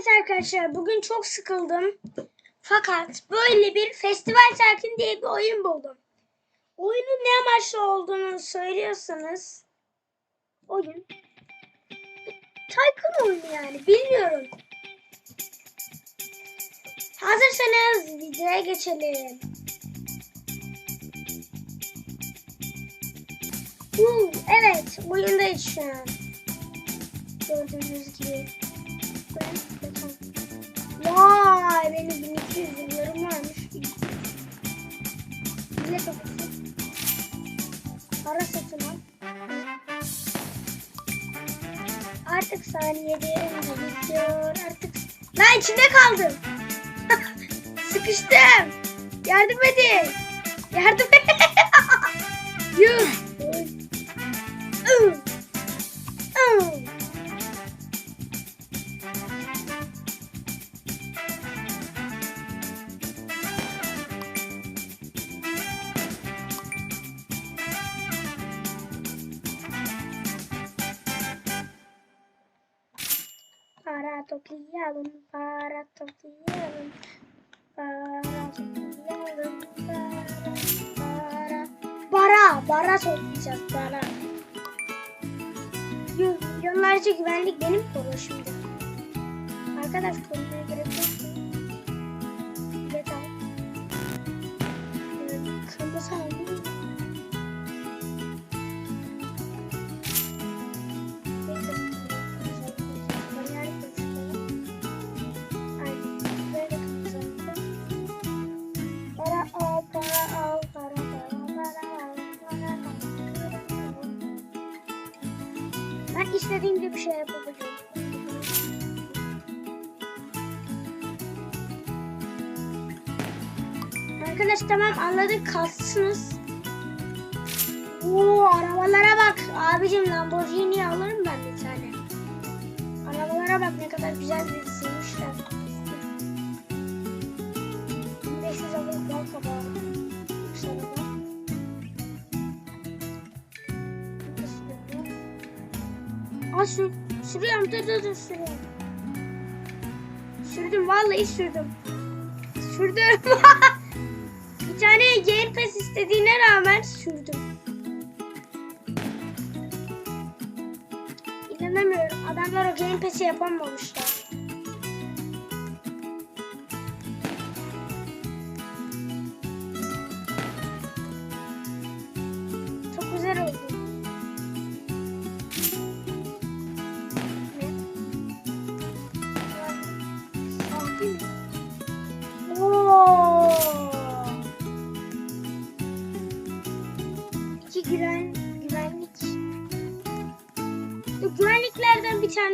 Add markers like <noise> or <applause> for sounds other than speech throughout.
Evet arkadaşlar bugün çok sıkıldım. Fakat böyle bir festival sakin diye bir oyun buldum. Oyunun ne amaçlı olduğunu söylüyorsanız oyun Tycoon oyunu yani bilmiyorum. Hazırsanız videoya geçelim. Uuu, evet oyundayız şu an. Gördüğünüz gibi. Vay benim 1200 yıllarım varmış. Bile kapısı. Para satın al. Artık saniyede bitiyor. Artık ben içinde kaldım. <laughs> Sıkıştım. Yardım edin. Yardım edin. <laughs> Yuh. Para toplayacağız. Yuh, Milyonlarca güvenlik benim koruyor şimdi. Arkadaş korumaya gerek yok. Arkadaş tamam anladık kalsınız. Oo arabalara bak. Abicim Lamborghini alırım ben bir tane. Arabalara bak ne kadar güzel dizilmişler. 1500 alıp bal kabağı. Sarıda. Sürüyorum dur dur dur sürüyorum. Sürdüm vallahi sürdüm. Sürdüm. <laughs> bir tane Game Pass istediğine rağmen sürdüm. İnanamıyorum. Adamlar o Game Pass'i yapamamışlar.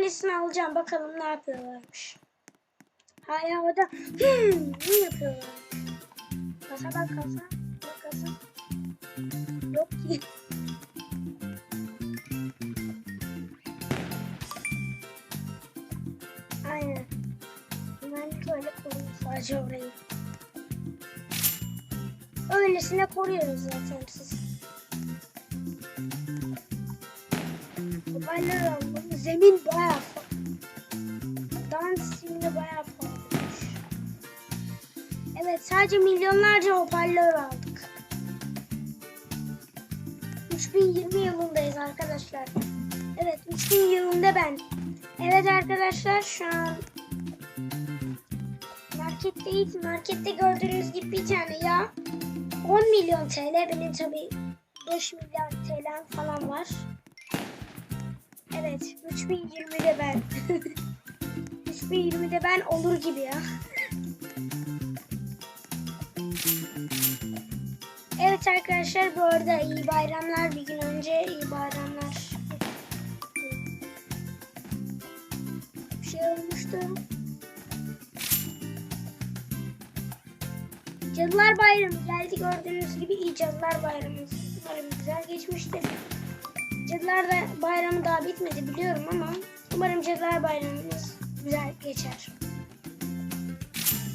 Tanesini alacağım. Bakalım ne yapıyorlarmış. Hala orada hmm, ne yapıyorlar? Kasa bak kasa. Bak kasa. Yok ki. Aynen. Güvenlik öyle koruyor sadece orayı. Öylesine koruyoruz zaten siz. Olaylar aldım. Zemin bayağı Dans simli bayağı pahalıymış. Evet sadece milyonlarca hoparlör aldık. 3020 yılındayız arkadaşlar. Evet 3000 yılında ben. Evet arkadaşlar şu an marketteyiz. Markette gördüğünüz gibi bir tane yağ 10 milyon TL. Benim tabi 5 milyar TL falan var. Evet 3020'de ben. <laughs> 3020'de ben olur gibi ya. Evet arkadaşlar bu arada iyi bayramlar. Bir gün önce iyi bayramlar. Bir şey olmuştu. Cadılar Bayramı geldi gördüğünüz gibi iyi Cadılar Bayramımız. Umarım güzel geçmiştir. Cadılar Bayramı daha bitmedi biliyorum ama umarım Cadılar Bayramımız güzel geçer.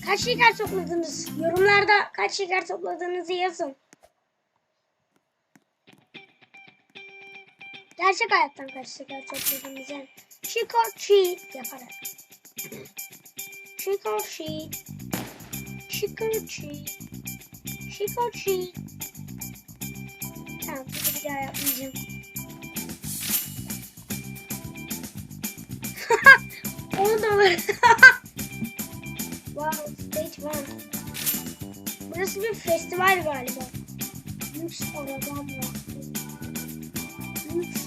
Kaç şeker topladınız? Yorumlarda kaç şeker topladığınızı yazın. Gerçek hayattan kaç şeker topladınız yani. Trick or treat yaparak. Trick or treat. Trick or treat. Trick or treat. Tamam bir daha yapmayacağım. On dolar. <laughs> wow, stage one. Burası bir festival galiba. Lüks arabam var. Lüks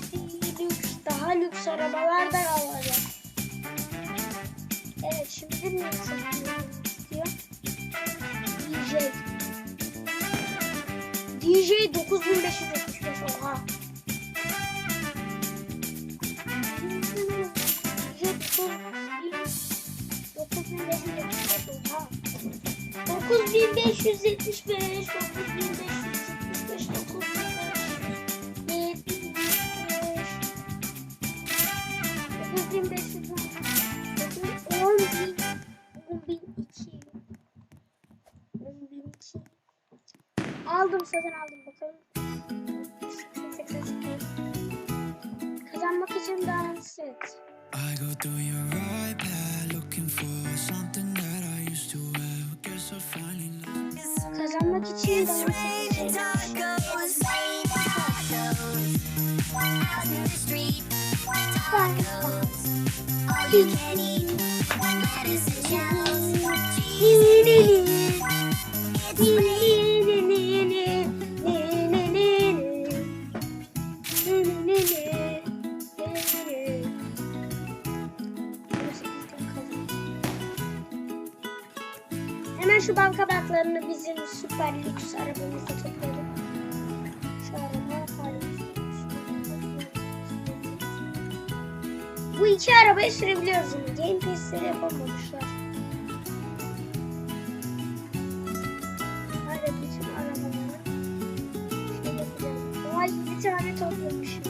lüks. Daha lüks arabalar da alacak. Evet şimdi ne istiyor? DJ. DJ 9575 9575 9575 9575 10 bin 10 bin 2 10 bin 2 Aldım satın aldım bakalım 88 Kazanmak için dans et I go through your iPad looking for something Hemen şu banka baklarını bizim süper lüks arabamızda iki arabayı sürebiliyoruz yine. Game Pass'leri yapamamışlar. Hadi bütün arabaları şey yapacağım. Oha 7 tane toplamışım.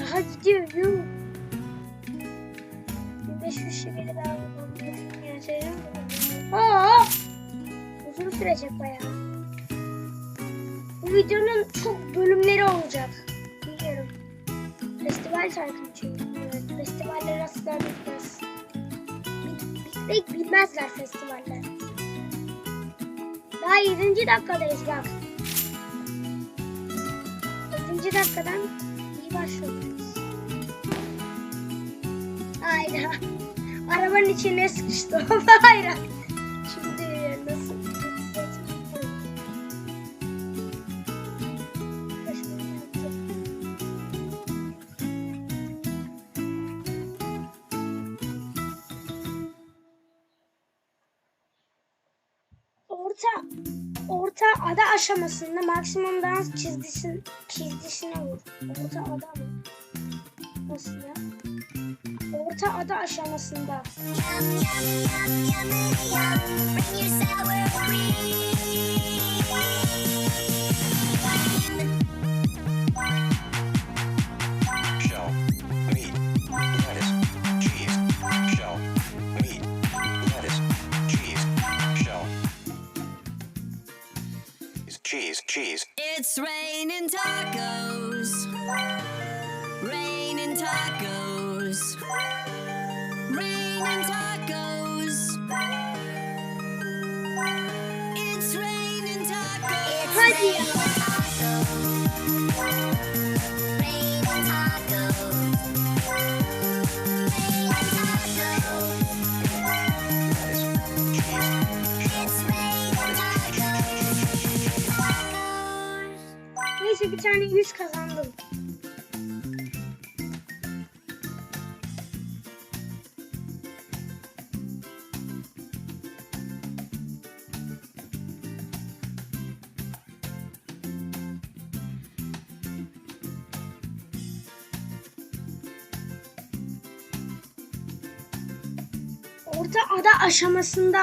Daha gidiyor yuh. 1500 şekeri daha yapalım. Aa! Uzun sürecek bayağı. Bu videonun çok bölümleri olacak. Festival takip çünkü. Festivaller asla bitmez. Bit- Bitmek bilmezler festivaller. Daha 7. dakikadayız bak. 7. dakikadan iyi başlıyoruz. Hayda. Arabanın içine sıkıştı. <laughs> Hayır. Orta orta ada aşamasında maksimum dans çizgisini çizgisine vur. Orta ada mı? Nasıl ya? Orta ada aşamasında. Yum, yum, yum, yummity, yum. Bring cheese, cheese, It's raining tacos. Raining tacos. Raining tacos. It's raining tacos. Hadi ya. Raining Neyse bir tane yüz kazandım. Orta ada aşamasında.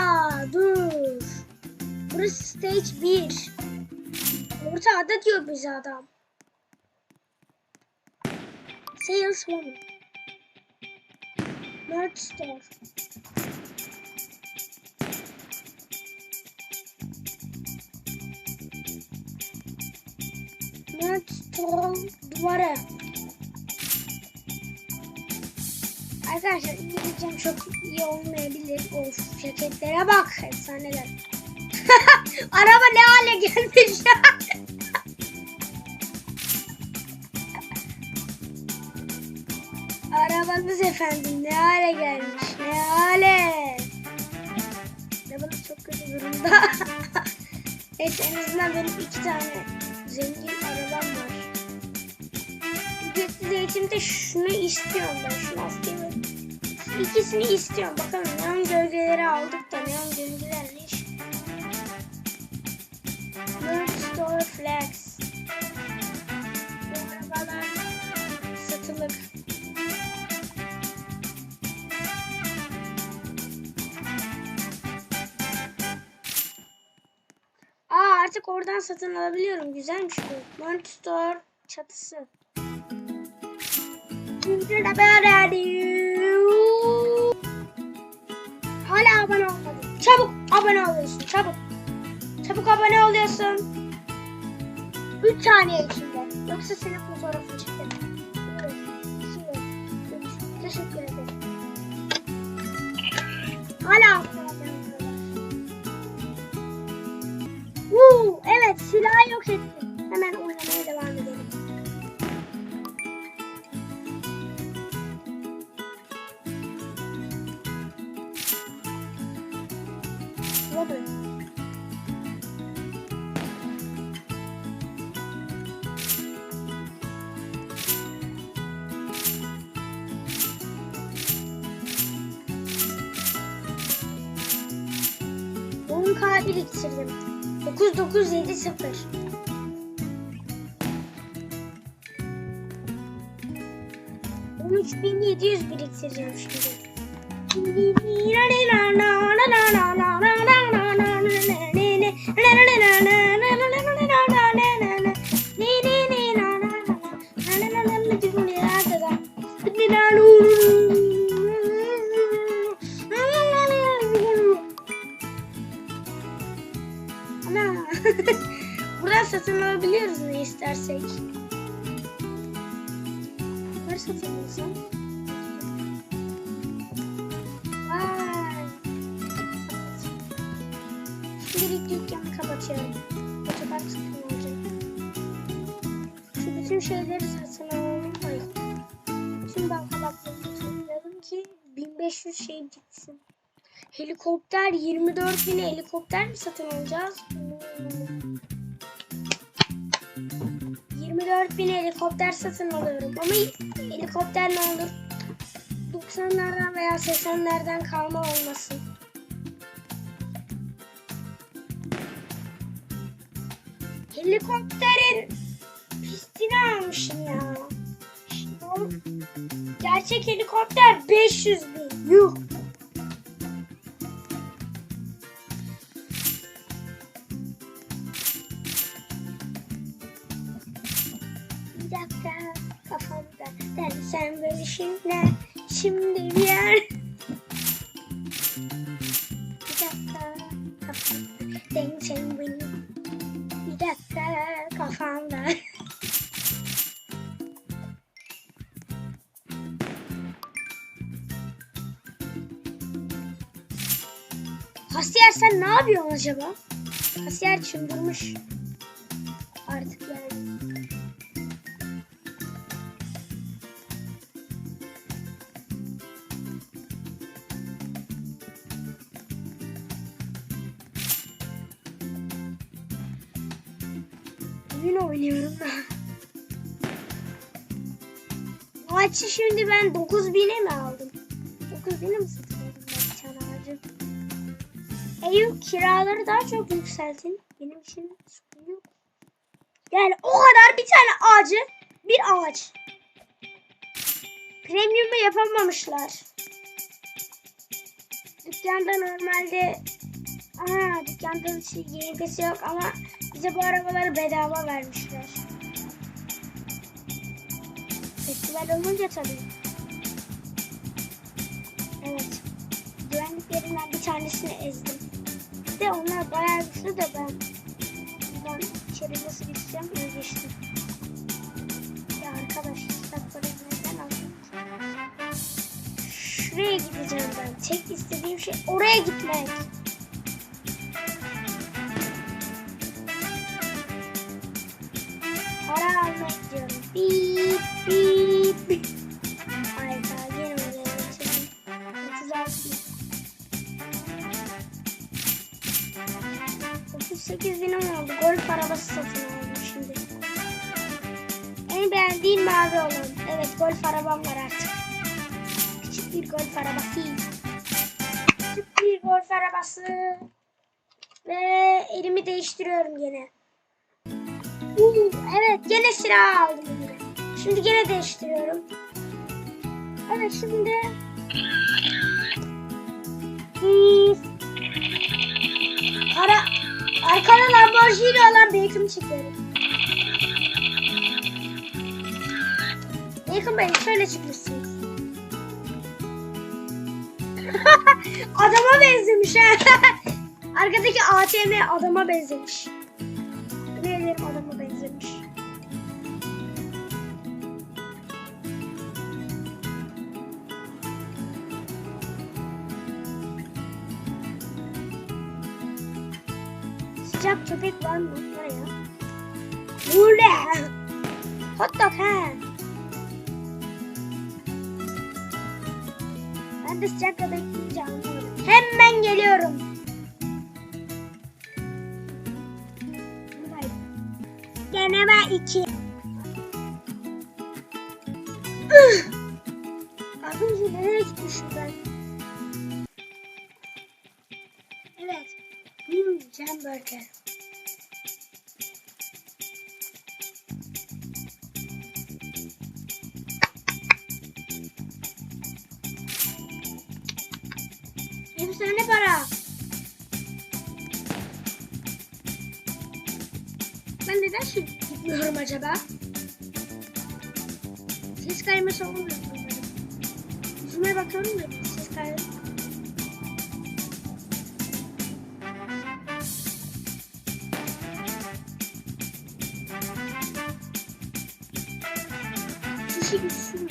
Dur. Burası stage 1. Orta ada diyor bize adam. Saleswoman. Merch store. Merch store duvarı. Arkadaşlar İngilizcem çok iyi olmayabilir. Of ceketlere bak. Efsaneler. <laughs> Araba ne hale gelmiş. Arabanız efendim ne hale gelmiş ne hale. Arabanız çok kötü durumda. <laughs> Neyse en azından benim iki tane zengin arabam var. Ücretsiz eğitimde şunu istiyorum ben. Şunu askeri. İkisini istiyorum. Bakalım neon gölgeleri aldık da neon gölgeler ne iş? Merch Store Flex. Artık oradan satın alabiliyorum. Güzelmiş bu. Merch Store çatısı. Hala abone olmadın. Çabuk abone oluyorsun. Çabuk. Çabuk abone oluyorsun. 3 saniye içinde. Yoksa senin fotoğrafını çekerim. 9970. On üç bin yedi yüz biriktireceğim şimdi. Ana. Alabiliyoruz ne istersek. Satın alsam. Vay. Şimdilik dükkanı kapatıyorum. Otopark satın alacağım. Şu bütün şeyleri satın alalım. Hayır. Tüm bankalatları toplayalım ki 1500 şey gitsin. Helikopter 24 bin helikopter mi satın alacağız? Hmm. 24 bin helikopter satın alıyorum ama helikopter ne olur 90'lardan veya 80'lerden kalma olmasın. Helikopterin pistini almışım ya. Gerçek helikopter 500 bin. Yuh. Yapıyorsun acaba? Kasiyer çıldırmış. Artık yani. Oyun oynuyorum da. Ağaçı şimdi ben 9000'e mi aldım? 9000'e mi satın aldım ben bir ağacı? Ev kiraları daha çok yükseltin. Benim için sorun yok. Yani o kadar bir tane ağacı bir ağaç. Premium'u yapamamışlar. Dükkanda normalde Aa, dükkanda şey yenisi yok ama bize bu arabaları bedava vermişler. Festival olunca tabii. Evet. Güvenliklerinden bir tanesini ezdim. De onlar bayağı güçlü de ben buradan içeri nasıl gideceğim öyle geçtim. Ya arkadaş kitapları nereden aldım? şuraya gideceğim ben. Tek istediğim şey oraya gitmek. Arabası satın aldım şimdi. En beğendiğim mavi olan. Evet golf arabam var artık. Küçük bir golf arabası. Küçük bir golf arabası. Ve elimi değiştiriyorum gene. Evet gene silah aldım. Şimdi gene değiştiriyorum. Evet şimdi. Hmm. Arkada Lamborghini olan bir yakın çekiyorum. Yakın Bey şöyle çıkmışsınız. <laughs> adama benzemiş ha. <laughs> Arkadaki ATM adama benzemiş. Ne ederim adama benzemiş. Köpek var mı? Var ya. Burada. Hot dog ha. Ben de sıcak köpek deyince anlıyorum. Hemen geliyorum. Deneme 2. Arkadaşlar nereye gitmişim ben? Ben neden şimdi gitmiyorum acaba? Ses kayması olmuyor? Yüzüme bakalım mı? Ses kayması. Sushi gitsin.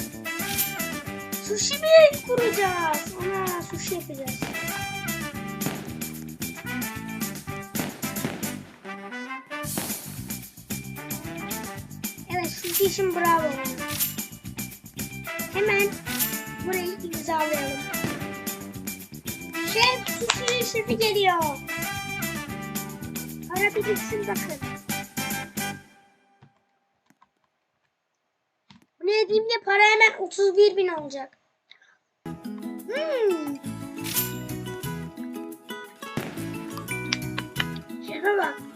Sushi mi kuracağız? Ana sushi yapacağız. İçin bravo. Hemen burayı imzalayalım. Şef sushi şefi geliyor. Ara bir gitsin bakın. Bunu yediğimde para hemen 31 bin olacak. Hmm. Şefe bak.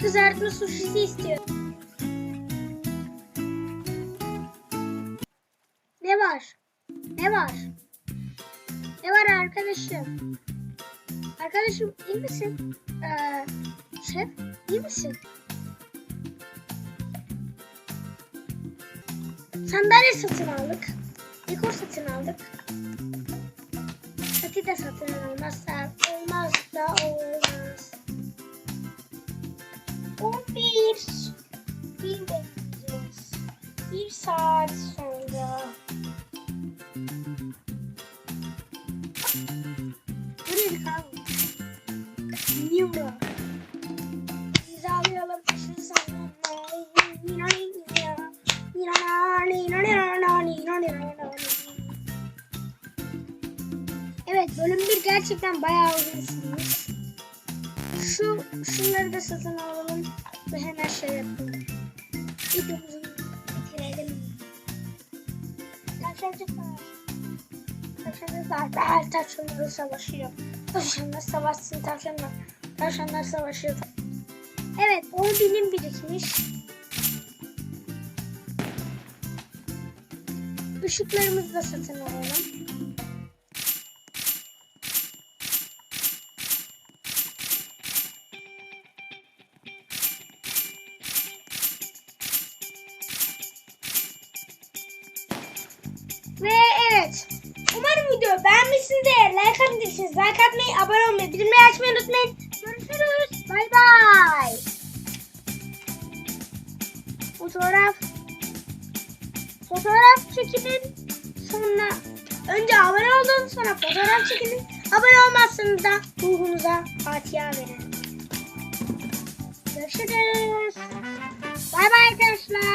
Kızartma suşisi istiyorum. Ne var? Ne var? Ne var arkadaşım? Arkadaşım iyi misin? Ee, şef iyi misin? Sandalye satın aldık. Dekor satın aldık. Sati de satın almazsa olmaz da olmaz. 11 bir bekleyeceğiz. Bir saat sonra. Buraya kalmış. Niye bu? İmzalayalım. Şu sana. Evet bölüm 1 gerçekten bayağı uzun sürmüş. Şu şunları da satın alalım ve hemen şey yapalım. Videomuzu bitirelim. Tavşancıklar. Tavşancıklar. Ben tavşanlarla savaşıyor. Tavşanlar savaşsın tavşanlar. Tavşanlar savaşıyor. Evet 10 binim birikmiş. Işıklarımızı da satın alalım. Video beğenmişsinizdir. Like atabilirsiniz. Like atmayı, abone olmayı, bildirimleri açmayı unutmayın. Görüşürüz. Bay bay. Fotoğraf. Fotoğraf çekinin. Sonra önce abone olun. Sonra fotoğraf çekinin. Abone olmazsanız da ruhunuza fatiha verin. Görüşürüz. Bay bay arkadaşlar.